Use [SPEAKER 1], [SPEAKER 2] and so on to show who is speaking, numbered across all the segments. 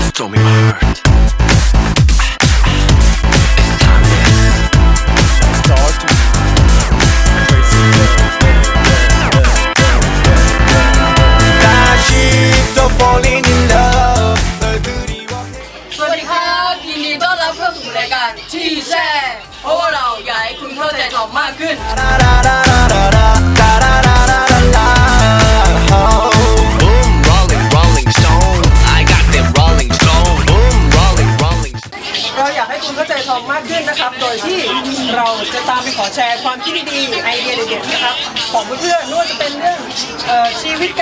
[SPEAKER 1] Stole me my heart.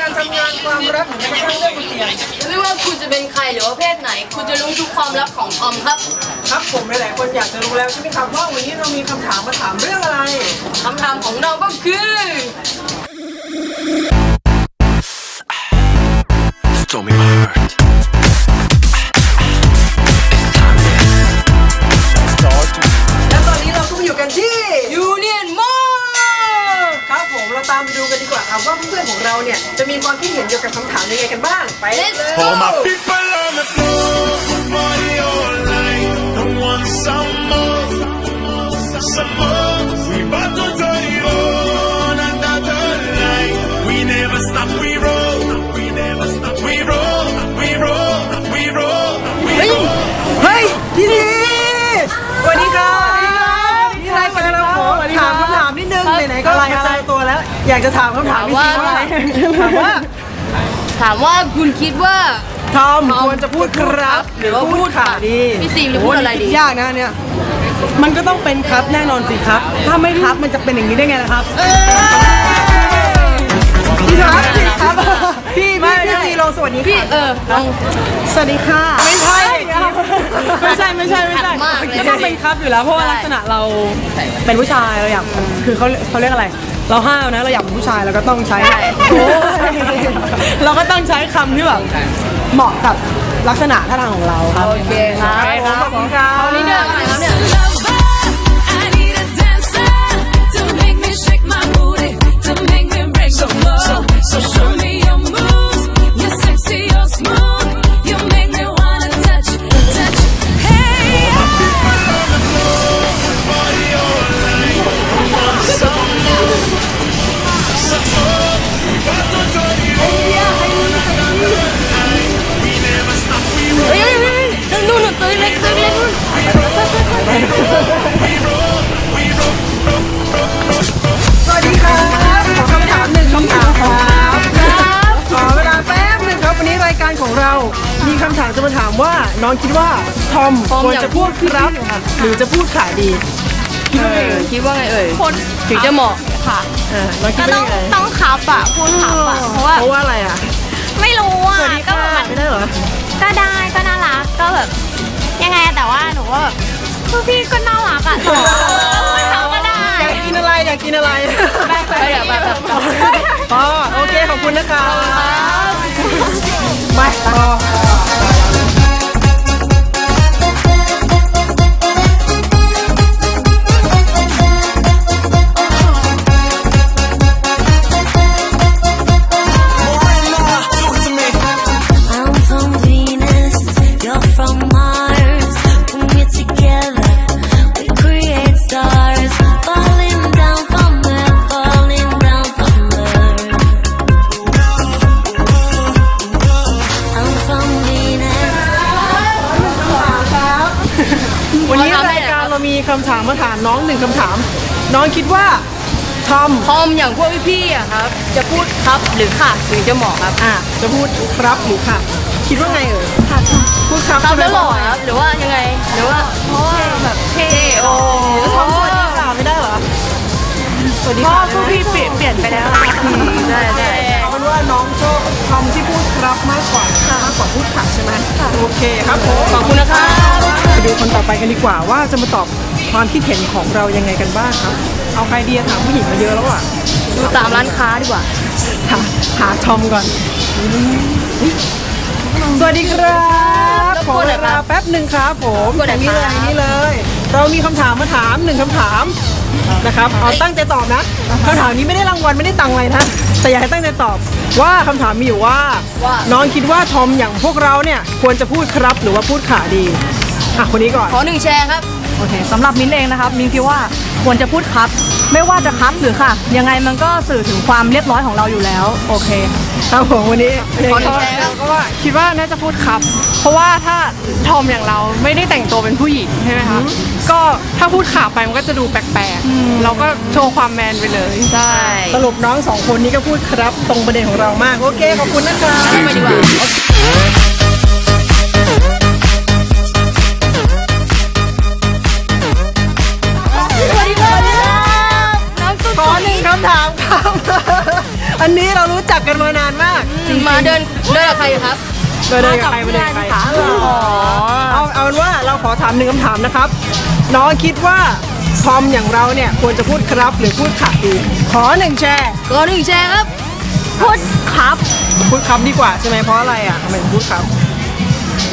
[SPEAKER 2] การทำ
[SPEAKER 3] งานความรักหรือแม้กระทั่งเรื่องบนเตียง
[SPEAKER 2] ไม่ว่าคุณจะเป็นใครหรือว่าเพศไหน คุณจะรู้ทุกความลับของทอมครับ
[SPEAKER 3] ครับผมหลายๆคนอยากจะรู้แล้วใช่ไหมครับว่าวันนี้เรามีคำถามมาถามเรื่องอะไร
[SPEAKER 2] คำถามของเราก็คือ
[SPEAKER 1] Stole me my heart. า
[SPEAKER 3] ครับว่าเพื่อนๆของเราเนี่ยจะมีความคิดเห็นเกี่ยวกับคำถามยังไงกันบ้างไปเลย
[SPEAKER 1] All my
[SPEAKER 4] People on the floor, party all night. Don't want some more, some more.
[SPEAKER 3] อยากจะถามคำถามพี่ซีว่าอะไรถามว่า
[SPEAKER 2] ถามว่าคุณคิดว่า
[SPEAKER 3] ทอมควรจะพูดครับ หรือว่าพูดขาดี
[SPEAKER 2] พี่ซีมจะพูดอะไรดี
[SPEAKER 3] ยากนะเนี่ยมันก็ต้องเป็นครับแน่นอนสิครับ ถ้าไม่ครับมันจะเป็นอย่างนี้ได้ไงล่ะครับพี่ครับพี่ครับพี่พี่พี่ซีลองสวัสดี
[SPEAKER 2] พี่
[SPEAKER 3] ค่ะ
[SPEAKER 2] เออลอง
[SPEAKER 3] สวัสดีค่ะ ไม่ใช่ไม่ใช่ไม่ใช่ไม่ใช่
[SPEAKER 2] มากเลย
[SPEAKER 3] ก็ต้องเป็นครับอยู่แล้วเพราะว่า
[SPEAKER 2] ใช่
[SPEAKER 3] ลักษณะเราเป็นผู้ชายเราอยากคือเขาเขาเรียกอะไร เราห้าวนะเราอยากเป็นผู้ชายเราก็ต้องใช้โอ้ยเราก็ต้องใช้คำที่แบบเหมาะกับลักษณะท่าทางของเราครับ
[SPEAKER 2] โอเคครับ
[SPEAKER 3] ขอบคุณครับ
[SPEAKER 2] นี่เดืออะไรครับเนี่ย
[SPEAKER 3] ของเรา มีคำถามจะมาถามว่า น้องคิดว่าทอมควรจะพูดครับหรือจะพูดขาดีคิดว่าไงเอ่ย
[SPEAKER 2] คิดว่าไงเอ่ยถึงจะเหมาะ
[SPEAKER 5] ค่ะ
[SPEAKER 3] เออน้องคิ
[SPEAKER 5] ก็
[SPEAKER 3] ด
[SPEAKER 5] ต้อ
[SPEAKER 3] ว่างไง
[SPEAKER 5] ต้องคับอะพูดคับอะเพราะว่า
[SPEAKER 3] เพราะว่าอะไรอะ
[SPEAKER 5] ไม่รู้อะ
[SPEAKER 3] สวัสดี
[SPEAKER 5] ก็
[SPEAKER 3] ค่ะ
[SPEAKER 5] แบบ
[SPEAKER 3] ไม่ได้เหรอ
[SPEAKER 5] ก็ได้ก็น่ารักก็แบบ ยังไงแต่ว่าหนูว่าแบบคือพี่ก็น่ารักอะพูดเขาก็ได้
[SPEAKER 3] อยากกินอะไรอยากกินอะไร
[SPEAKER 5] ไปไปไปไป
[SPEAKER 3] อ๋อโอเคขอบคุณนะครับไป ทอม
[SPEAKER 2] ทอมอย่างพวกพี่ๆอะครับ จะพูดครับหรือค่ะถึงจะเหมาะครับ
[SPEAKER 3] อะจะพูดครับหรือค่ะ คิดว่าไงเอ่ยพูดครับ
[SPEAKER 2] ครับแล้วหล่อ
[SPEAKER 3] ใช่ไม
[SPEAKER 2] ครับหรือว่ายังไงหรือว่าเพราะว่าแบบเท่โอ้
[SPEAKER 3] ทอมสวัสดีค่ะไม่ได้เหรอสวัสดีค่ะพวกพี่เปลี่ยนเปลี่ยนไปแล้ว
[SPEAKER 2] ได้ได้
[SPEAKER 3] เอาเป็นว่าน้องชอบทอมที่พูดครับมากกว่ามากกว่าพูดค่ะใช่ไหมโอเคครับผม
[SPEAKER 2] ขอบคุณนะครับ
[SPEAKER 3] ไปดูคนต่อไปกันดีกว่าว่าจะมาตอบความคิดเห็นของเรายังไงกันบ้างครับ เอาใครดีอะถามผู้หญิงมาเยอะแล้วอะ
[SPEAKER 2] ดูตามร้านค้าดีกว่า
[SPEAKER 3] หาหาทอมก่อน สวัสดีครับขอเวลาแป๊บหนึ่งครับผม
[SPEAKER 2] กด
[SPEAKER 3] อ
[SPEAKER 2] ไหน
[SPEAKER 3] ย่างนี้เลย
[SPEAKER 2] ครับ
[SPEAKER 3] อย่างนี้เลย เรามีคำถามมาถามหนึ่งคำถามนะครับเอาตั้งใจตอบนะคำถามนี้ไม่ได้รางวัลไม่ได้ตังค์อะไรนะแต่อยากให้ตั้งใจตอบว่าคำถามมีอยู่ว่า
[SPEAKER 2] ว่า
[SPEAKER 3] น้องคิดว่าทอมอย่างพวกเราเนี่ยควรจะพูดครับหรือว่าพูดขาดีอะคนนี้ก่อน
[SPEAKER 2] ขอหนึ่งแชร์ครับ
[SPEAKER 6] โอเคสำหรับมิ้นเองนะครับมิ้นคิดว่าควรจะพูดครับ ไม่ว่าจะครับหรือค่ะ ยังไงมันก็สื่อถึงความเรียบร้อยของเราอยู่แล้ว โอเค
[SPEAKER 3] ครับผมวันนี้
[SPEAKER 2] ขอหนึ่งแชร์ครับ
[SPEAKER 7] ก็ว่าคิดว่าน่าจะพูดครับ เพราะว่าถ้าทอมอย่างเราไม่ได้แต่งตัวเป็นผู้หญิงใช่ไหมคะก็ถ้าพูดขาไปมันก็จะดูแปลกๆเราก็โชว์ความแมนไปเลย
[SPEAKER 2] ใช่
[SPEAKER 3] สรุปน้องสองคนนี้ก็พูดครับตรงประเด็นของเรามาก โอเคขอบคุณนะครับ
[SPEAKER 2] ไปดีกว่า
[SPEAKER 3] อันนี้เรารู้จักกันมานานมาก
[SPEAKER 2] มาเดินเดินกับใครครับ
[SPEAKER 3] เดินกับใครมาเดินกับใครเอาเอาเป็นว่าเราขอถามหนึ่งคำถามนะครับ น้องคิดว่าทอมอย่างเราเนี่ยควรจะพูดครับหรือพูดขาดีขอหนึ่งแชร์
[SPEAKER 2] ขอหนึ่งแชร์ครับ
[SPEAKER 5] พูดครับ
[SPEAKER 3] พูดครับดีกว่าใช่ไหมเพราะอะไรอะทำไมถึงพูดครับ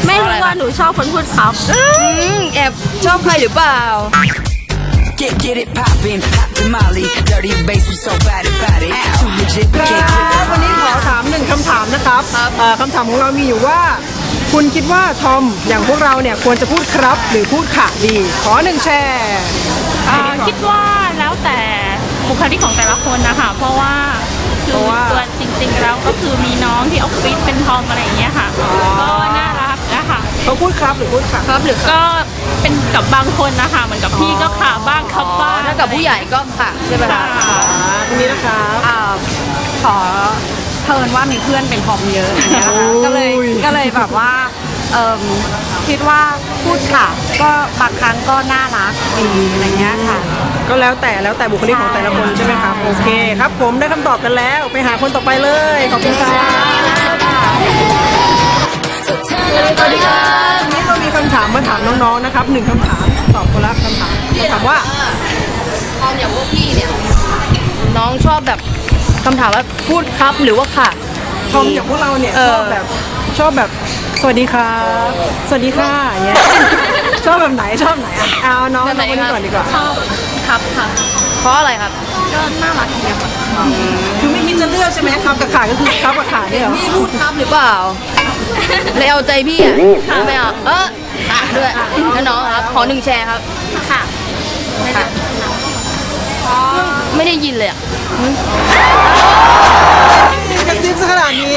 [SPEAKER 5] ไม่รู้ว่าหนูชอบคนพูดครับ
[SPEAKER 2] อืมแอบชอบใครหรือเปล่า
[SPEAKER 8] Get get it poppin', pop the Molly, dirty bass, we so bad about it. Too legit,
[SPEAKER 3] ค
[SPEAKER 8] can't
[SPEAKER 3] รั
[SPEAKER 8] quit
[SPEAKER 3] บวันนี้ขอถามหนึ่งคำถามนะครับ
[SPEAKER 2] ครับ
[SPEAKER 3] เอ่อคำถามของเรามีอยู่ว่า คุณคิดว่าทอมอย่างพวกเราเนี่ยควรจะพูดครับหรือพูดขาดี ขอหนึ่งแชร์
[SPEAKER 5] อ่าคิดว่าแล้วแต่บุคลิกของแต่ละคนนะคะเพราะว่าคือตัวจริงๆแล้วก็คือมีน้องที่ออฟฟิศเป็นทอมอะไรอย่างเงี้ยค่ะก็น่ารักนะคะ
[SPEAKER 3] เขาพูดครับหรือพูดขา
[SPEAKER 2] ครับหรือ
[SPEAKER 5] ก็เป็นกับบางคนนะคะเหมือนกับพี่ก็ขาบ้างครับบ้าง
[SPEAKER 2] ถ้ากับผู้ใหญ่ก็ค่ะใช่ไหม
[SPEAKER 5] ค่ะ
[SPEAKER 2] คะ
[SPEAKER 3] ตรงนี้นะครับ
[SPEAKER 6] อ่าขอเพินว่ามีเพื่อนเป็นทอมเยอะอย่างเงี้ยนะคะก็เลยก็เลยแบบว่าเอิ่มคิดว่าพูดค่ะ ก็บางครั้งก็น่ารักดีอะไรเงี้ยค่ะ
[SPEAKER 3] ก็แล้วแต่แล้วแต่บุคลิกของแต่ละคนใช่ไหมครับโอเคครับ ผมได้คำตอบกันแล้ว ไปหาคนต่อไปเลยขอบคุณครับ สวัสดีครับวันนี้เรามีคำถามมาถามน้องๆ นะครับหนึ่งคำถามตอบคนละคำถามคำถามว่า
[SPEAKER 2] ทอมอย่างพวกพี่เนี่ย น้องชอบแบบคำถามว่าพูดครับหรือว่าค่ะ
[SPEAKER 3] ทอมอย่างพวกเราเนี่ย
[SPEAKER 2] เอ
[SPEAKER 3] ช
[SPEAKER 2] อ
[SPEAKER 3] อบแบบชอบแบบสวัสดีครับสวัสดีค่ะอย่างเงี้ยชอบแบบไหนชอบไหนอะเอาน้องน้องคนนี้ก่อนดีกว่า
[SPEAKER 5] ชอบครับค่ะ
[SPEAKER 2] เพราะอะไรครับ
[SPEAKER 5] ก็น่ารักดีค่ะ
[SPEAKER 3] คือไม่คิดจะเลือกใช่ไหมครับกับขาก็คือครับกับขาเนี่ยเหรอ
[SPEAKER 2] พี่พูดครับหรือเปล่า เลยเอาใจพี่อะไม่เอาเอออะด้วยแล้วน้องครับขอหนึ่งแชร์ครับ
[SPEAKER 5] ค่ะ
[SPEAKER 2] ค่ะไม่ได้ยินเลยอะ
[SPEAKER 3] กระซิบซะขนาดนี้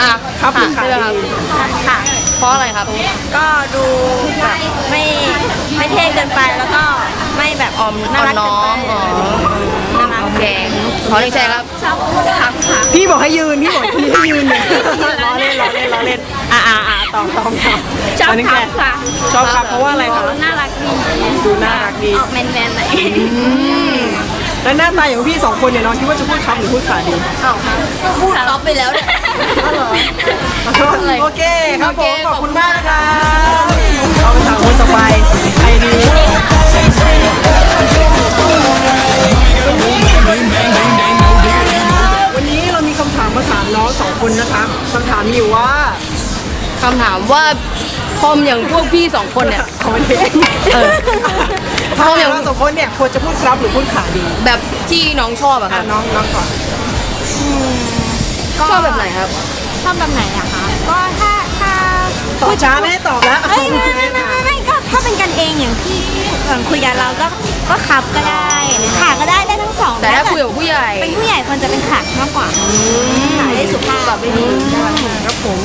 [SPEAKER 2] อะ
[SPEAKER 3] ครับหรือ
[SPEAKER 2] ค่ะ
[SPEAKER 3] ขา
[SPEAKER 2] ใช่ไหมครับ
[SPEAKER 3] ดี
[SPEAKER 5] ค่ะ
[SPEAKER 2] เพราะอะไรครับ
[SPEAKER 5] ก็ดูแบบไม่ไม่เท่เกินไปแล้วก็ไม่แบบออมน่ารัก
[SPEAKER 2] น้
[SPEAKER 5] เกิ
[SPEAKER 2] อน
[SPEAKER 5] ไป
[SPEAKER 2] งอ๋อ
[SPEAKER 5] น่ารัก
[SPEAKER 2] โอเคขอหนึ่งแชร์ครับ
[SPEAKER 5] ชอบพูดครับค่ะ
[SPEAKER 3] พี่บอกให้ยืน พี่บอกพี่ให้ยืนเนี่ยล้อเล่นล้อเล่นล้อเล่นอ่าอ่าอ่าตองตองตอง
[SPEAKER 5] ชอบ
[SPEAKER 3] นนี้
[SPEAKER 5] ครั
[SPEAKER 3] แก
[SPEAKER 5] บค่ะ
[SPEAKER 3] ชอบครับเพราะว่าอะไรครับ
[SPEAKER 5] น่ารักดี
[SPEAKER 3] ดูน่ารักดี
[SPEAKER 5] ออกแมนๆหน่อย
[SPEAKER 3] แล้วหน้าตาอย่างพี่สองคนเนี่ยน้องคิดว่าจะพูดครับหรือพูดขาดี
[SPEAKER 2] พูดครับไปแล้วเนี่ย
[SPEAKER 3] โอเคครับผม
[SPEAKER 2] โอเค
[SPEAKER 3] ขอบคุณมากนะครับเอาไปถามคนต่อไปใครดีวันนี้เรามีคำถามมาถามน้องสองคนนะครับคำถามมีอยู่ว่า
[SPEAKER 2] คำถามว่าทอมอย่างพวกพี่สองคนเนี่ย
[SPEAKER 3] ขอเอง
[SPEAKER 2] เออ
[SPEAKER 3] ถ้าอย่างเราสองคนเนี่ยควรจะพูดครับหรือพูดขาดี
[SPEAKER 2] แบบที่น้องชอบอะค
[SPEAKER 3] อะ
[SPEAKER 2] รับ
[SPEAKER 3] น้องน้องก่อน
[SPEAKER 2] ชอบแบบไหนครับ
[SPEAKER 5] ชอบแบบไหนอะคะ ก็ถ้าถ้า
[SPEAKER 3] ตอบช้าไม่ให้ตอบแล้ว
[SPEAKER 5] เอ้ยไม่ไม่ไม่ไม่ไม่ก็ถ้าเป็นกันเองอย่างที่เหมือนคุยกับเราก็ก็ขับก็ได้ขาก็ได้ได้ทั้งสอง
[SPEAKER 2] แต่ถ้าคุยกับผู้ใหญ่
[SPEAKER 5] เป็นผู้ใหญ่ควรจะเป็นขามากกว่าขาได้สุภาพแบบไม่ดี
[SPEAKER 3] ครับผม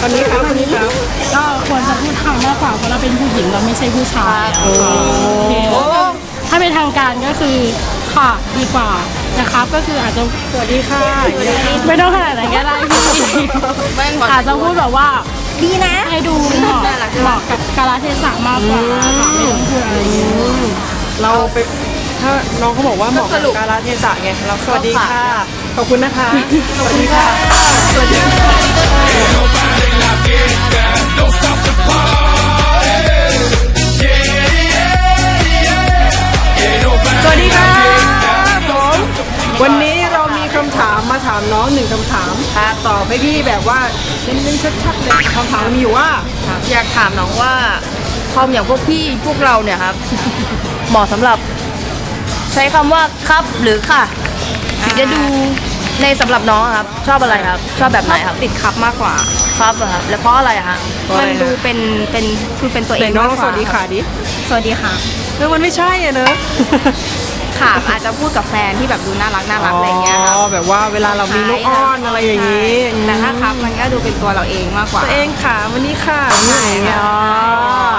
[SPEAKER 3] คนนี้ครับคนนี้ครับ
[SPEAKER 7] ก็ควรจะพูดคำมากกว่าเพราะเราเป็นผู้หญิงเราไม่ใช่ผู้ชายโอเคถ้าเป็นทางการก็คือค่ะดีกว่านะครับก็คืออาจจะ
[SPEAKER 3] สวัสดีค่ะอย่างเงี้ย
[SPEAKER 7] ไม่ต้องขนาดนั้นก็ได้พี่
[SPEAKER 2] แม่งก่อน
[SPEAKER 7] อาจจะพูดแบบว่า
[SPEAKER 5] ดีนะ
[SPEAKER 7] ให้ดูเหมาะเหมาะกับกาลเทศะมากกว่าค่ะไม่ต้องพูดอะไรเยอะ
[SPEAKER 3] เราไป ถ้าน้องเขาบอกว่าเหมาะกับกาลเทศะไงเราสวัสดีค่ะ ขอบคุณนะคะ สวัสดีค่ะสวัสดีค่ะสวัสดีครับผมวันนี้เรามีคำถามมาถามน้องหนึ่งคำถามตอบให้พี่แบบว่าเน้นๆชัดๆเลยคำถามมีอยู่ว่า
[SPEAKER 2] อยากถามน้องว่าทอมอย่างพวกพี่พวกเราเนี่ยครับ เหมาะสำหรับ ใช้คำว่าครับหรือค่ะถึงจะดูในสำหรับน้องครับ ชอบอะไรครับ ชอบแบบไหนครับ
[SPEAKER 5] ติดคับมากกว่า
[SPEAKER 2] ครับอะครับ แล้วเพราะอะไรอะฮะ
[SPEAKER 5] มันดูเป็นเป็นคือเป็นตัว
[SPEAKER 3] ไห
[SPEAKER 5] เอนง
[SPEAKER 3] น้อง
[SPEAKER 5] มากก
[SPEAKER 3] ส
[SPEAKER 5] ว่า
[SPEAKER 3] วัสดีค่ะดิ
[SPEAKER 5] สวัสดีค่ะ
[SPEAKER 3] เออมันไม่ใช่อะเนอะ
[SPEAKER 5] ค่ะ อาจจะพูดกับแฟนที่แบบดูน่ารักน่ารักอะไรเงี้ยครับ
[SPEAKER 3] อ๋อแบบว่าเวลาเรามีลูกอ้อนอะไรอย่างนี้
[SPEAKER 5] แต่ถ้าครับมันก็ดูเป็นตัวเราเองมากกว่า
[SPEAKER 3] ตัวเองค่ะวันนี้ค่ะ
[SPEAKER 5] ใช่
[SPEAKER 3] อย่างเงี้ย
[SPEAKER 5] ค่ะ
[SPEAKER 3] อ๋อ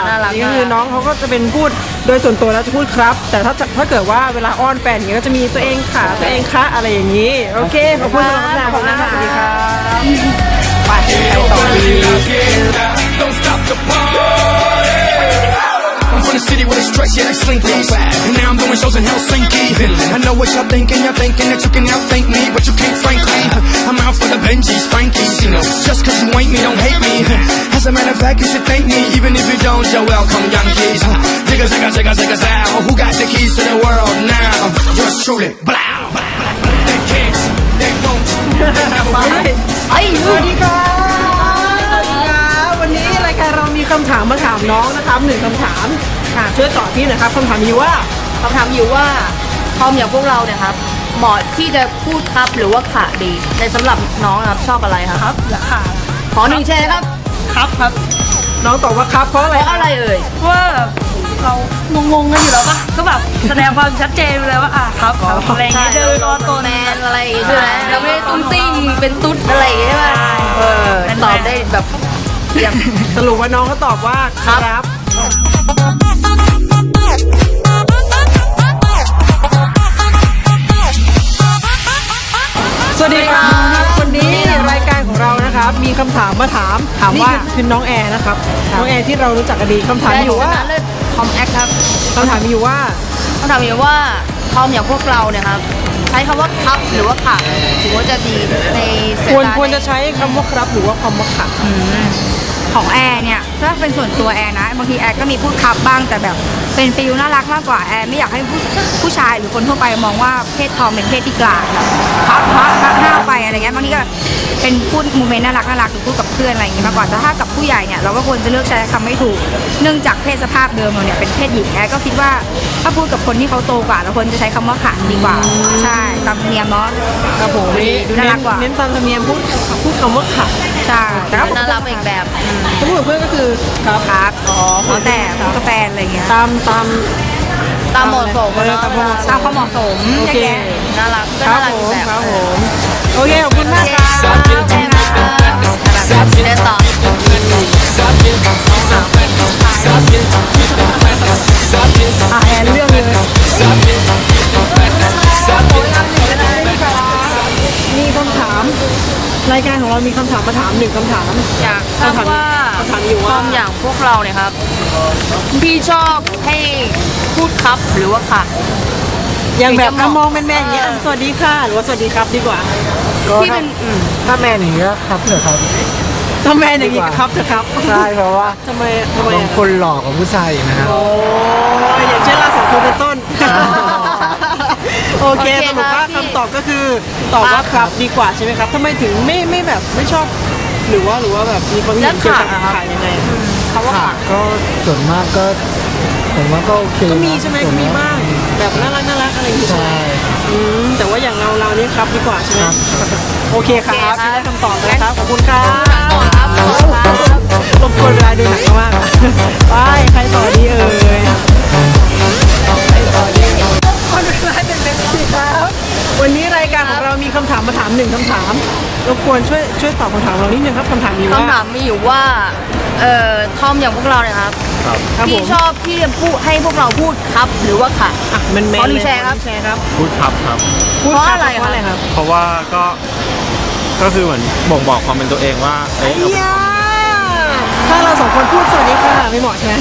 [SPEAKER 5] น่ารัก
[SPEAKER 3] นี่ก็คือน้องเขาก็จะเป็นพูดโดยส่วนตัวแล้วจะพูดครับ แต่ถ้าจะถ้าเกิดว่าเวลาอ้อนแฟนอย่างเงี้ยก็จะมีตัวเองค่ะตัวเองคะอะไรอย่างนี้โอเคขอบคุณสำหรับคำถามขอบคุณค่ะสวัสดีครับไปไปต่อดี
[SPEAKER 4] I'm from the city where a stretch, yeah, like Slinky. And now I'm doing shows in Helsinki. I know what y'all thinking, y'all thinking that you can outthink me, but you can't, frankly. I'm out for the Benjis, Frankies, you know. Just cause you ain't me, don't hate me. As a matter of fact, you should thank me, even if you don't, you're welcome, young kids. Jigga, jigga, jigga, jigga, zow. Who got the keys to the world now? Yours truly, blow. They can't, they won't, they never will.
[SPEAKER 3] เรามีคำถามมาถามน้องนะครับหนึ่งคำถามค่ะช่วยตอบพี่หน่อยครับคำถามมีว่า
[SPEAKER 2] คำถามอยู่ว่าทอมอย่างพวกเราเนี่ยครับเหมาะที่จะพูดครับหรือว่าขาดี ในสำหรับน้องนะครับชอบอะไรครับ
[SPEAKER 3] ราคา
[SPEAKER 2] ขอหนึ่งแชร์ครับ
[SPEAKER 3] ครับครับ น้องตอบว่าครับเพราะอะไร
[SPEAKER 2] เพราะอะไรเอ่ย
[SPEAKER 5] ว่าเรางงๆกันอยู่แล้วปะก็แบบแสดงความชัดเจนไปเลยว่าอะครับครับอะไรอย่างเงี้ยเดินรอตัว
[SPEAKER 2] แมนอะไรอย่างงี้ใช่ไหมเราไม่ได้ตุ้งติ้งเป็นตุ๊ดอะไรอย่างงี้ใช่ไหมเออตอบได้แบบ เยี่ยม
[SPEAKER 3] สรุปว่าน้องเขาตอบว่า
[SPEAKER 2] ครับ
[SPEAKER 3] ครับ สวัสดีครับวันนี้รายการของเรานะครับ มีคำถามมาถามถามว่าคือน้องแอร์นะครับน้องแอร์ที่เรารู้จักกันดีคำถาม
[SPEAKER 2] ได้
[SPEAKER 3] มีอยู่ว่า
[SPEAKER 2] ชนะเลิศคอมแอคครับ
[SPEAKER 3] คำถามมีอยู่ว่า
[SPEAKER 2] คำถามอยู่ว่าทอมอย่างพวกเราเนี่ยครับใช้คำว่าครับหรือว่าขาถือว่าจะดีในสาย
[SPEAKER 3] ควร
[SPEAKER 2] ตา
[SPEAKER 3] ควรจะใช้คำว่าครับหรือว่าคำว่าขัด
[SPEAKER 5] ของแอร์เนี่ยถ้าเป็นส่วนตัวแอร์นะ บางทีแอร์ก็มีพูดคับบ้างแต่แบบ เป็นฟิลน่ารักมากกว่าแอร์ไม่อยากให้ผู้ผู้ชายหรือคนทั่วไปมองว่าเพศทอมเป็นเพศที่กลางแบบพักพักพักหน้าไปอะไรเงี้ยบางทีก็เป็นพูดโมเมนต์น่ารักน่ารักหรือพูดกับเพื่อนอะไรอย่างงี้มากกว่าแต่ถ้ากับผู้ใหญ่เนี่ยเราก็ควรจะเลือกใช้คำไม่ถูก เนื่องจากเพศสภาพเดิมเราเนี่ยเป็นเพศหญิงแอร์ก็คิดว่าถ้าพูดกับคนที่เขาโตกว่าเราควรจะใช้คำว่าขาดีกว่า ใช่ตามธรรมเนียมเนาะ
[SPEAKER 3] ครับผม
[SPEAKER 5] ดูน่ารักกว่า
[SPEAKER 3] เน้นตามธรรมเนียมพูดพูดคำว่าขัด
[SPEAKER 5] ใช่แต่ถ้าผม
[SPEAKER 2] น่ารักไปอีกแบบ
[SPEAKER 3] ถ้าพูดกับเพื่อนก็คือครับ
[SPEAKER 5] ครับ
[SPEAKER 3] อ๋อ
[SPEAKER 5] แล้วแต่พูดกับแฟนอะไรเงี้ย
[SPEAKER 3] ตามตาม
[SPEAKER 2] ตามเหมาะสม
[SPEAKER 3] เออ
[SPEAKER 2] เนาะ
[SPEAKER 3] ตามเหมาะส
[SPEAKER 5] ตามความเหมาะสม
[SPEAKER 3] โอ
[SPEAKER 5] อย่าง
[SPEAKER 3] เค
[SPEAKER 5] เงี้ย
[SPEAKER 2] น่ารักก็
[SPEAKER 3] ครับ
[SPEAKER 2] น่ารัก
[SPEAKER 3] ผ
[SPEAKER 2] อีก
[SPEAKER 3] ม
[SPEAKER 2] แบบ
[SPEAKER 3] ครับผม โอเค ขอบคุณมาก
[SPEAKER 2] ค
[SPEAKER 3] ค
[SPEAKER 2] รั
[SPEAKER 3] รั
[SPEAKER 2] บบครับ เล่นต่อ
[SPEAKER 3] อะแอนเรื่องเลยมีคำถาม รายการของเรามีคำถามมาถามหนึ่งคำถาม
[SPEAKER 2] อยากทราบว่า
[SPEAKER 3] คำถามอยู่
[SPEAKER 2] ท
[SPEAKER 3] ว่า
[SPEAKER 2] อมอย่างพวกเราเนี่ยครับ พี่ชอบให้พูดครับหรือว่าค่ะ
[SPEAKER 3] อย่างแบบ
[SPEAKER 2] ถึงจะเหมาะ
[SPEAKER 3] มองแมนๆอย่างเงี้ยสวัสดีค่ะหรือว่าสวัสดีครับดีกว่า
[SPEAKER 2] ที่เป็นอืม
[SPEAKER 9] ถ้าแมนอย่างนี้ก็ครับเถอะครับ
[SPEAKER 3] ถ้าแมนอย่างงี้ครับเถอะครับ
[SPEAKER 9] ใช่เพราะว่า
[SPEAKER 3] ทำไมทำไม
[SPEAKER 9] บาง
[SPEAKER 3] อะ
[SPEAKER 9] คนหลอกกับผู้ชายอย่างนะครับ
[SPEAKER 3] โอ้ยอย่างเช่นเราสองคนเป็นต้น โอเค
[SPEAKER 2] โอเค
[SPEAKER 3] สรุปว่า
[SPEAKER 2] ครับพี่
[SPEAKER 3] คำตอบก็คือตอบว่าครับดีกว่าใช่ไหมครับทำไมถึงไม่ไม่แบบไม่ชอบ หรือว่าหรือว่าแบบมีความเห็นเกี่ยวกับขายยังไง
[SPEAKER 2] เขาว่า
[SPEAKER 9] ค่ะก็ส่วนมากก็ผมว่าก็โอเค
[SPEAKER 3] ก็มี
[SPEAKER 9] นะ
[SPEAKER 3] ใช่ไหม
[SPEAKER 9] ส่ว
[SPEAKER 3] ก็
[SPEAKER 9] น
[SPEAKER 3] มี
[SPEAKER 9] ก
[SPEAKER 3] บ้างแบบน่ารักน่ารักอะไรอย่างเงี้ย
[SPEAKER 9] ใช่
[SPEAKER 3] อืมแต่ว่าอย่างเราเรานี่ครับดีกว่าใช่ไหม
[SPEAKER 9] ครับ
[SPEAKER 3] โอเคครับ
[SPEAKER 2] โอเคครับ
[SPEAKER 3] ได้คำตอบแล้วครับขอบคุณครับ
[SPEAKER 2] ต่อครับต่อครับ
[SPEAKER 3] รบกวนเวลาดูหนังมากไปใครต่อดีเอ่ย วันนี้รายการของเรามีคำถามมาถามหนึ่งคำถามรบกวนช่วยช่วยตอบคำถามเรานิดนึงครับคำถามนี้ว่า
[SPEAKER 2] คำถามมีอยู่ว่า เอ่อทอมอย่างพวกเราเนี่ยครับ
[SPEAKER 9] ครับ
[SPEAKER 3] ครับผ
[SPEAKER 2] พี่
[SPEAKER 3] ม
[SPEAKER 2] ชอบที่จะพูดให้พวกเราพูดครับหรือว่าค่ะ
[SPEAKER 3] อะมันแมน
[SPEAKER 2] ขอหนึ่
[SPEAKER 3] เลย
[SPEAKER 2] งแชร์ครับ
[SPEAKER 3] ขอหนึ่งแชร์ครับ
[SPEAKER 10] พูดครับครับ
[SPEAKER 3] พูด
[SPEAKER 2] เพราะ
[SPEAKER 3] คบ
[SPEAKER 2] อะไร
[SPEAKER 3] เพราะอะไร
[SPEAKER 2] ค
[SPEAKER 3] ค
[SPEAKER 2] รั
[SPEAKER 3] รับ บ
[SPEAKER 10] เพราะว่าก็ก็คือเหมือนบ่งบอกความเป็นตัวเองว่าเอ๊ะ
[SPEAKER 3] ยาถ้าเราสองคนพูดสวัสดีค่ะไม่เหมาะใช่ไหม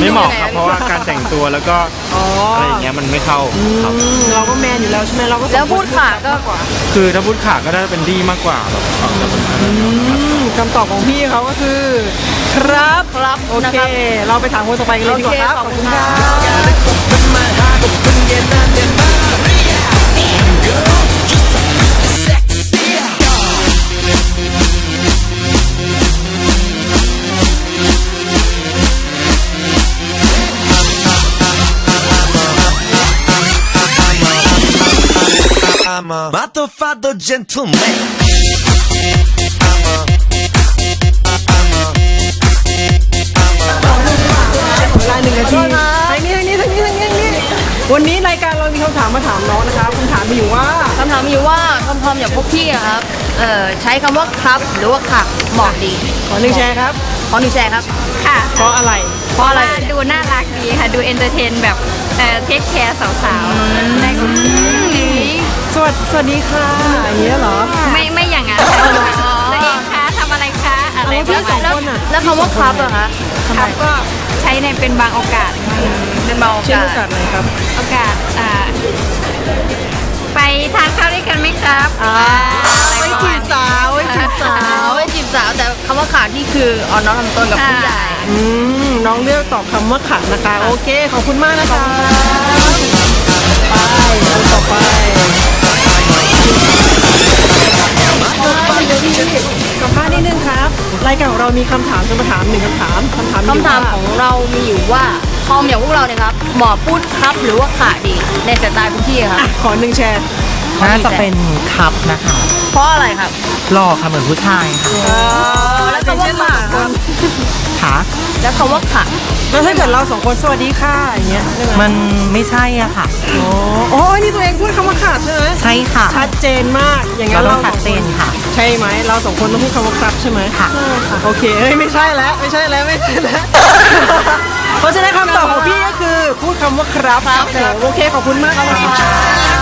[SPEAKER 10] ไม่เหมาะครับเพราะว่าการแต่งตัวแล้วก็
[SPEAKER 3] อ๋อ
[SPEAKER 10] อะไรอย่างเงี้ยมันไม่เข้าครับ
[SPEAKER 3] อืมเราก็แมนอยู่แล้วใช่ไหมเราก็สอง
[SPEAKER 2] แล้วพูดค่ะก็
[SPEAKER 3] มากกว่า
[SPEAKER 10] คือถ้าพูดขาดก็ได้เป็นดีมากกว่าแบบออกจะเป็นอะไร
[SPEAKER 3] อืมคำตอบของพี่เขาก็คือ ครับ
[SPEAKER 2] ครับ
[SPEAKER 3] โอ
[SPEAKER 2] นะ
[SPEAKER 3] เค
[SPEAKER 2] ครับ
[SPEAKER 3] เราไปถามคนต่อไปกันเลยดีกว่าครับ
[SPEAKER 2] โอเคขอบคุณ
[SPEAKER 3] ค
[SPEAKER 2] ครั
[SPEAKER 3] รับบ
[SPEAKER 8] I
[SPEAKER 1] I'm a motherfucker gentleman.
[SPEAKER 3] เวลาหนึ่งนาทีทางนี้ทางนี้ทางนี้ทางนี้ทางนี้ วันนี้รายการเรามีคำถามมาถามน้องนะครับคำถามมีอยู่ว่า
[SPEAKER 2] คำถามมีอยู่ว่าทอมทอมอย่างพวกพี่อะครับ เอ่อใช้คำว่าครับหรือว่าค่ะเหมาะดี
[SPEAKER 3] ขอหนึ่งแชร์ครับ
[SPEAKER 2] ขอหนึ่งแชร์ครับ ค่ะ
[SPEAKER 3] เพราะอะไร
[SPEAKER 2] เพราะอะไรดูน่ารักดีค่ะ ดูเอนเตอร์เทนแบบเอ่อเทคแคร์สาวๆได้ก็นี้
[SPEAKER 3] สวัสสวัสดีค่ะอย่างเงี้ยเหรอ
[SPEAKER 2] ไม่ไม่อย่างนั้นค่ะตัวเองคะทำอะไรคะอะไร
[SPEAKER 3] เอาพี่สองคนอะ
[SPEAKER 2] แล้วคำว่าครับอะคะครับก็ใช้ในเป็นบางโอกาส เป็นบางโอ
[SPEAKER 3] เช่น
[SPEAKER 2] กาส
[SPEAKER 3] โอกาสไหนครับ
[SPEAKER 2] โอกาสอ่า ไปทานข้าวด้วยกันไหมครับ
[SPEAKER 3] อ่าไว้จีบสาวไว้จีบสาว
[SPEAKER 2] ไว้จีบสาวแต่คำว่าขาดนี่คืออ่อนน้อมทำตนกับผู้ใหญ่
[SPEAKER 3] อืมน้องเลือกตอบคำว่าขันนะคะ โอเค ขอบคุณมากนะคะไปคนต่อไปสัมภาษณ์นิดนึงครับ รายการของเรามีคำถามจะมาถามหนึ่งคำถามคำถาม
[SPEAKER 2] คำถามของเรามีอยู่ว่า คอมอย่างพวกเราเนี่ยครับหมอพูดครับหรือว่าขาดีในสไตล์คุณพี่ครับ
[SPEAKER 3] ขอหนึ่งแชร์
[SPEAKER 9] น่าจะเป็นครับนะคะ
[SPEAKER 2] เพราะอะไรครับ
[SPEAKER 9] หล่อค่ะเหมือนผู้ชายค่ะ
[SPEAKER 2] แล้วคำว่าขาครับ
[SPEAKER 9] ค่ะ
[SPEAKER 2] แล้วคำว่าขา
[SPEAKER 3] แล้วถ้าเกิดเราสองคนสวัสดีค่ะอย่างเงี้ยได้ไหม
[SPEAKER 9] มันไม่ใช่อะค่ะ
[SPEAKER 3] อ๋ออ๋อนี่ตัวเองพูดคำว่าขาดใช่ไหม
[SPEAKER 9] ใช่ค่ะ
[SPEAKER 3] ชัดเจนมากอย่างงั้
[SPEAKER 9] เรา
[SPEAKER 3] น
[SPEAKER 9] ต้
[SPEAKER 3] เรา
[SPEAKER 9] องชัดเจนค่ะ
[SPEAKER 3] ใช่ไหมเราสองคนต้องพูดคำว่าครับใช่ไหม
[SPEAKER 9] ค่ะ
[SPEAKER 3] โอเคเอ้ยไม่ใช่แล้วไม่ใช่แล้วไม่ใช่แล้ว เพราะฉะนั้นคำตอบของพี่ก็คือ พูดคำว่าครับครับผมโอเคขอบคุณมากครับ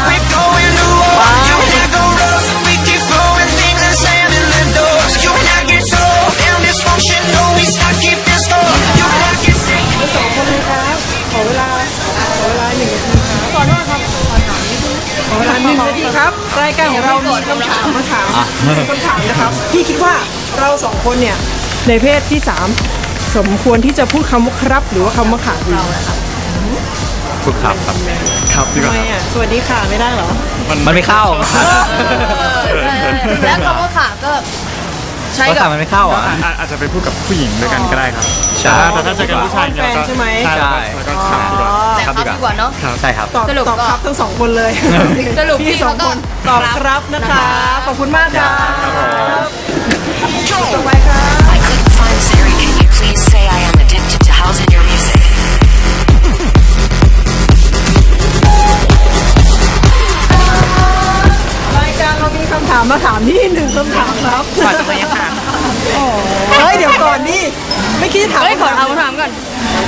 [SPEAKER 4] We're going to war. You and I go rough. We keep throwing things and slamming the doors. You and I get so damn dysfunctional. We start keeping score. You and I get sick.
[SPEAKER 3] สองคนเลยครับขอเวลาขอเวลาหนึ่งนาทีครับขอโทษครับขอเวลาหนึ่งนาทีครับรายการของเรามีคำถามมาถามคำถามนะครับพี่คิดว่าเราสองคนเนี่ยในเพศที่สามสมควรที่จะพูดคำว่าครับ หรือว่าคำว่าขาดดี
[SPEAKER 10] พูดครับครับครับดีก
[SPEAKER 3] ทำ
[SPEAKER 10] ว่า
[SPEAKER 3] ไมอะ สวัสดีค่ะไม่ได้เหรอ
[SPEAKER 9] มันไม่เข้า
[SPEAKER 2] แล้วคำว่าขาก็ ใช้
[SPEAKER 9] ภา
[SPEAKER 2] กั
[SPEAKER 9] ษา
[SPEAKER 2] บ
[SPEAKER 9] มันไม่เข้าอะ
[SPEAKER 10] อาอาจจะไปพูดกับผู้หญิงด้วยกันก็ได้ครับ
[SPEAKER 9] ใช่
[SPEAKER 10] แต่ถ้าเจอกันผู้ชายเนี่ยเราก็
[SPEAKER 3] แฟนใช่ไหม
[SPEAKER 10] ใช่แล้วก็ครับดีกว่า
[SPEAKER 2] แต่
[SPEAKER 10] ครับ
[SPEAKER 2] ครับ
[SPEAKER 10] ดี
[SPEAKER 2] ดี
[SPEAKER 10] ก
[SPEAKER 2] ก
[SPEAKER 10] ว่า
[SPEAKER 2] ว่าเนาะ
[SPEAKER 9] ใช่ครับ
[SPEAKER 3] ตอบ
[SPEAKER 2] สรุป
[SPEAKER 3] ตอบ
[SPEAKER 2] ก็
[SPEAKER 3] ครับทั้งสองคนเลย
[SPEAKER 2] สรุปพี่
[SPEAKER 3] พี่สอง
[SPEAKER 2] เขาก็
[SPEAKER 3] คนตอบครับนะคะขอบคุณมากครับ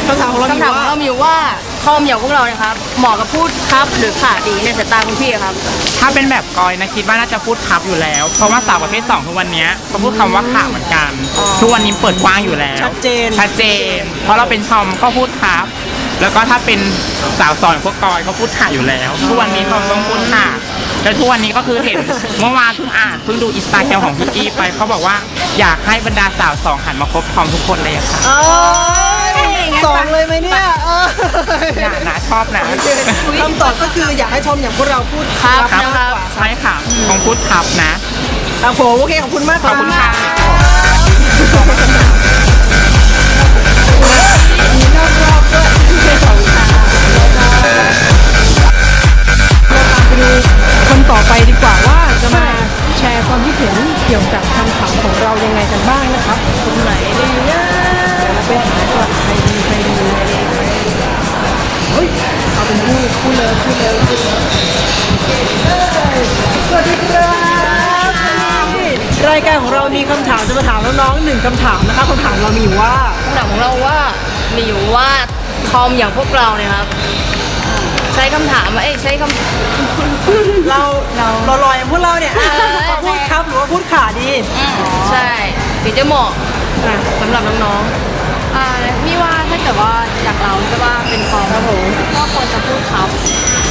[SPEAKER 3] คำถาม
[SPEAKER 2] ขอ
[SPEAKER 3] งเรา
[SPEAKER 2] คำถามของเรามีอยู่ว่าทอมอย่างพวกเราเนี่ยครับ เหมาะกับพูดครับหรือขาดีในสายตาคุณพี่ครับ
[SPEAKER 11] ถ้าเป็นแบบกอยนะคิดว่าน่าจะพูดครับอยู่แล้ว เพราะว่าสาวประเภท2ทุกวันเนี้ยเขาพูดคำว่าขาเหมือนกัน ทุกวันนี้เปิดกว้างอยู่แล้ว
[SPEAKER 3] ชัดเจน
[SPEAKER 11] ชัดเจน เพราะเราเป็นชอมก็พูดครับ แล้วก็ถ้าเป็นสาวสอนพวกกอยก็พูดขาอยู่แล้ว ทุกวันนี้เขาต้องพูดขาแล้วทุกวันนี้ก็คือเห็น เมื่อวานเพิ่งอ่านเพิ่งดูอินสตาแกรมของพี่กี้ไปเขาบอกว่าอยากให้บรรดาสาวสองหันมาคบทอมทุกคนเลยอะค่ะ
[SPEAKER 3] เอ้ย สองเลยไหมเนี่ยเออ
[SPEAKER 11] นะนะชอบนะ
[SPEAKER 3] คำตอบก็คืออยากให้ชมอย่างพวกเราพูด
[SPEAKER 2] ครับ
[SPEAKER 3] มาก
[SPEAKER 2] นะ
[SPEAKER 3] ก
[SPEAKER 2] ครั
[SPEAKER 3] ว่า
[SPEAKER 2] บ
[SPEAKER 11] ใช่ค่ะต้องพูดครับนะ
[SPEAKER 3] ครับผมโอเคขอบคุณมาก
[SPEAKER 11] ขอบคุณค่ะ
[SPEAKER 3] คนต่อไปดีกว่าว่าจะมาแชร์ความคิดเห็นเกี่ยวกับคำถามของเรายังไงกันบ้างนะครับคนไหนดีนะเดี๋ยวเรา ไปหาก่อนใครดีใครดีเฮ้ยเอาเป็นคู่คู่เลยคู่เลยคู่เลยสวัสดีครับรายการของเรามีคำถามจะมาถามน้องๆหนึ่งคำถามนะคะคำถามเรามีอยู่ว่า
[SPEAKER 2] คำถามของเราว่ามีอยู่ว่าทอมอย่างพวกเราเนี่ยครับ ใช้คำถามว่าเอ้ยใช้คำ
[SPEAKER 3] เราเราลอยอย่างพวกเราเนี่ยอะ
[SPEAKER 2] เออ
[SPEAKER 3] พูดครับหรือว่าพูดขาดี
[SPEAKER 2] ใช่ถึงจะเหมาะสำหรับน้องๆ
[SPEAKER 6] อ่าพี่ว่าถ้าเกิดว่าอย่างเราจะว่าเป็นฟอร์มครับผมก็ควรจะพูดครับ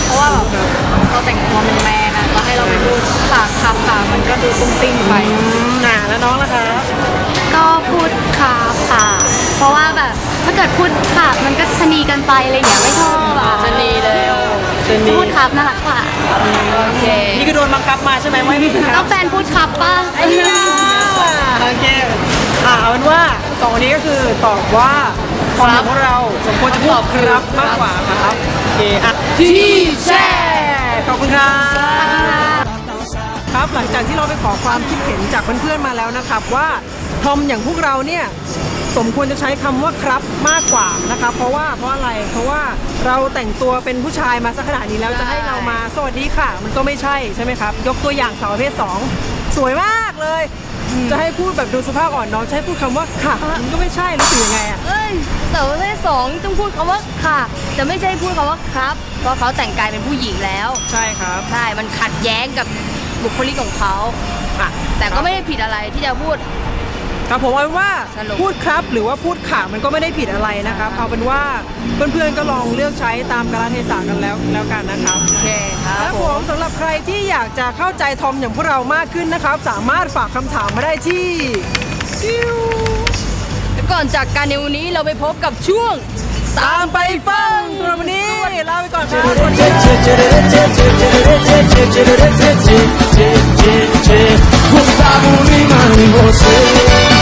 [SPEAKER 6] เพราะว่าแบบเราแต่งตัวเป็นแมนนะแล้วให้เราไปพูดขาครับค่ะมันก็ดูตุ้งติ้งไป
[SPEAKER 3] น่ะแล้วน้องล่ะคะ
[SPEAKER 6] ก็พูดครับค่ะ เพราะว่าแบบถ้าเกิดพูดค่ะมันก็ชะนีกันไปอะไรอย่างเงี้ยไม่ชอบอะ
[SPEAKER 2] ๆจะนีเลย
[SPEAKER 3] เจนนี่
[SPEAKER 6] พูดครับน่ารักกว่า
[SPEAKER 2] โอเค
[SPEAKER 3] นี่คือโดนบังคับมาใช่ไหมไม่พูดค
[SPEAKER 6] ก็
[SPEAKER 3] รับ
[SPEAKER 6] แฟนพูดครับป่ะ
[SPEAKER 3] โอเค อะเอาเป็นว่าสองคนนี้ก็คือตอบว่าความเห็นของเราสมควรจะพูดครับมากกว่าครับโอเคอะที่แช่ขอบคุณครับ ครับหลังจากที่เราไปขอความคิดเห็นจากเพื่อนๆมาแล้วนะครับว่าทอมอย่างพวกเราเนี่ยสมควรจะใช้คำว่าครับมากกว่านะครับ เพราะว่าเพราะอะไรเพราะว่าเราแต่งตัวเป็นผู้ชายมาสักขนาดนี้แล้วจะให้เรามาสวัสดีค่ะ มันก็ไม่ใช่ใช่ไหมครับ ยกตัวอย่างสาวประเภทสองสวยมากเลย จะให้พูดแบบดูสุภาพอ่อนน้อมจะให้พูดคำว่าค่ะมันก็ไม่ใช่รู้สึกยังไงอะ
[SPEAKER 2] เอ้ยสาวประเภทสองต้องพูดคำว่าค่ะ จะไม่ใช่พูดคำว่าครับ เพราะเขาแต่งกายเป็นผู้หญิงแล้ว
[SPEAKER 3] ใช่ครับ
[SPEAKER 2] ใช่ มันขัดแย้งกับบุคลิกของเขา
[SPEAKER 3] อะ
[SPEAKER 2] แต่ก็ไม่ได้ผิดอะไรที่จะพูด
[SPEAKER 3] ครับผมเอาเป็นว่าพูดครับหรือว่าพูดขามันก็ไม่ได้ผิดอะไรนะครับ เอาเป็นว่าเพื่อนๆก็ลองเลือกใช้ตามกาลเทศะกันแล้วแล้วกันนะครับ
[SPEAKER 2] โอเคครั
[SPEAKER 3] บผมมสำหรับใครที่อยากจะเข้าใจทอมอย่างพวกเรามากขึ้นนะครับ สามารถฝากคำถามมาได้ที่
[SPEAKER 2] แล้วก่อนจากการในวันนี้เราไปพบกับช่วง
[SPEAKER 3] ตามไปฟังสำหรับวันนี้ลาไปก่อนครับสวัสดีครับ